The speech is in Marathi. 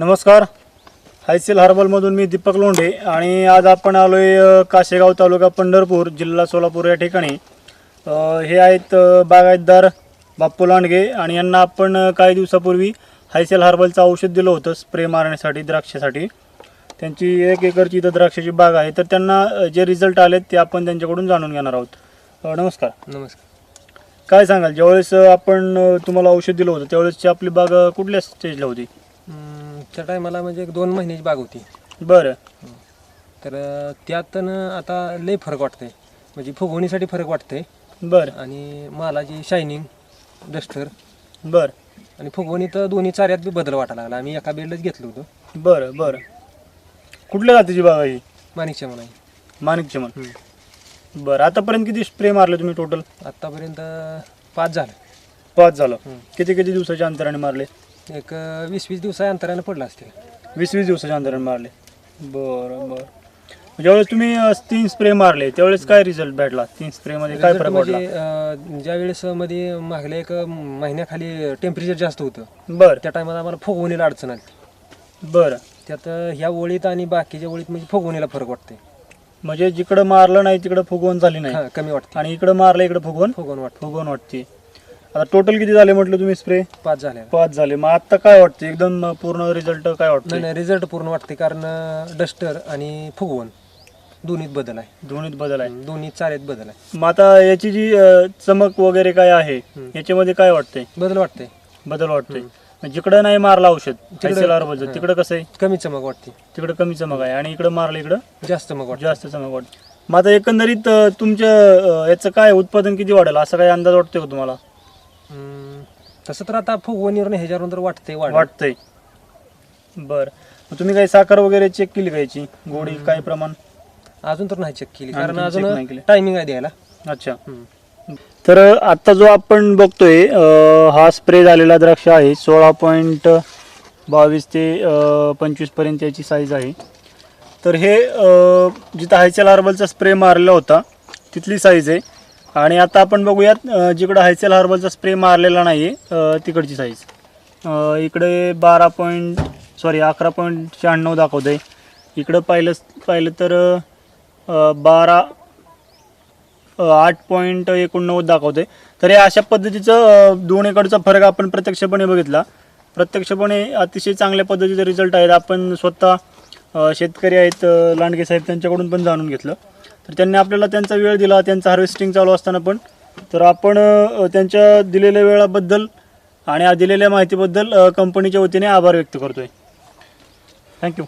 नमस्कार. हायसेल हर्बलमधून मी दीपक लोंढे आणि आज आपण आलो आहे काशेगाव तालुका पंढरपूर जिल्हा सोलापूर या ठिकाणी. हे आहेत बागायतदार बाप्पू लांडगे आणि यांना आपण काही दिवसापूर्वी हायसेल हर्बलचं औषध दिलं होतं स्प्रे मारण्यासाठी द्राक्षासाठी. त्यांची एक एकरची इथं द्राक्षाची बाग आहे. तर त्यांना जे रिझल्ट आलेत ते आपण त्यांच्याकडून जाणून घेणार आहोत. नमस्कार. नमस्कार. काय सांगाल? ज्यावेळेस आपण तुम्हाला औषध दिलं होतं त्यावेळेसची आपली बाग कुठल्या स्टेजला होती? त्या टायमाला म्हणजे एक दोन महिन्याची बाग होती. बरं. तर त्यात आता लय फरक वाटतंय. म्हणजे फुगवणीसाठी फरक वाटतंय. बरं. आणि मालाची शायनिंग डस्टर बरं. आणि फुगवणीत दोन्ही चाऱ्यात बी बदल वाटायला लागला. आम्ही एका बेडलाच घेतलं होतं. बरं बरं. कुठल्या जातीची बाग आहे ही? माणिकच्या म्हणा माणिक चमन बरं. आतापर्यंत किती स्प्रे मारले तुम्ही टोटल आत्तापर्यंत पाच झालं. पाच झालं. किती किती दिवसाच्या अंतराने मारले? एक वीस वीस दिवसा अंतरानं पडलं असतील. वीस वीस दिवसाच्या अंतराने मारले. बरं बरं. ज्यावेळेस तुम्ही अ, तीन स्प्रे मारले त्यावेळेस काय रिझल्ट भेटला? तीन स्प्रेमध्ये काय Result फरक म्हणजे अं, ज्या वेळेस मध्ये मागल्या एक महिन्याखाली टेम्परेचर जास्त होतं. बरं. त्या टायमाला आम्हाला फुगवणीला अडचण आली. बरं. त्यात ह्या ओळीत आणि बाकीच्या ओळीत म्हणजे फुगवणीला फरक वाटते म्हणजे जिकडं मारलं नाही तिकडं फुगवून झाली नाही. हा कमी वाटते. आणि इकडं मारलं इकडं फुगवून फुगवून वाटते. फुगवून वाटते. आता टोटल किती झाले म्हटलं तुम्ही स्प्रे पाच झाल्या पाच झाले. मग आता काय वाटतं एकदम पूर्ण रिझल्ट काय नाही वाटतं नाही रिझल्ट पूर्ण वाटते कारण डस्टर आणि फुगवण दोन्हीत बदल आहे. दोन्हीत बदल आहे. दोन्ही चारेत बदल आहे. मग आता याची जी अ, चमक वगैरे काय आहे हम्म. याच्यामध्ये काय वाटतंय? बदल वाटते बदल वाटतोय. मग जिकडं नाही मारलं औषध तिकडं- हा. तिकडं कसं आहे? कमी चमक वाटते. तिकडं कमी चमक आहे. आणि इकडं मारलं इकडं? जास्त चमक वाटते. जास्त चमक वाटते. मग आता एकंदरीत अ, तुमच्या अ, याचं काय उत्पादन किती वाढेल? असा काही अंदाज वाटतोय का तुम्हाला? हम्म, तसं तर आता फुगवणीवर ह्याच्यावर तर वाटते वाढ वाटतंय. बरं. मग तुम्ही काही साखर वगैरे चेक केली का याची? गोडी काय प्रमाण? अजून तर नाही चेक केली कारण आणखीन check नाही अजून केली. टायमिंग आहे द्यायला. अच्छा. हम्म. तर आता जो आपण बघतोय अ, हा स्प्रे झालेला द्राक्ष आहे सोळा पॉईंट बावीस ते पंचवीसपर्यंत याची साईज आहे. तर हे अ, जिथं हायचेल हार्बलचा स्प्रे मारलेला होता तिथली साईज आहे. आणि आता आपण बघूयात जिकडं हायसेल हर्बलचा स्प्रे मारलेला नाही आहे तिकडची साईज इकडे बारा पॉईंट सॉरी अकरा पॉईंट शहाण्णव दाखवत आहे इकडं पाहिलं पाहिलं तर बारा आठ पॉईंट एकोणनव्वद दाखवते तर या अशा पद्धतीचं दोन एकडचा फरक आपण प्रत्यक्षपणे बघितला. प्रत्यक्षपणे अतिशय चांगल्या पद्धतीचे रिझल्ट आहेत. आपण स्वतः शेतकरी आहेत लांडगे साहेब त्यांच्याकडून पण जाणून घेतलं. तर त्यांनी आपल्याला त्यांचा वेळ दिला त्यांचं हार्वेस्टिंग चालू असताना पण. तर आपण त्यांच्या दिलेल्या वेळाबद्दल आणि दिलेल्या माहितीबद्दल कंपनीच्या वतीने आभार व्यक्त करतोय. थँक्यू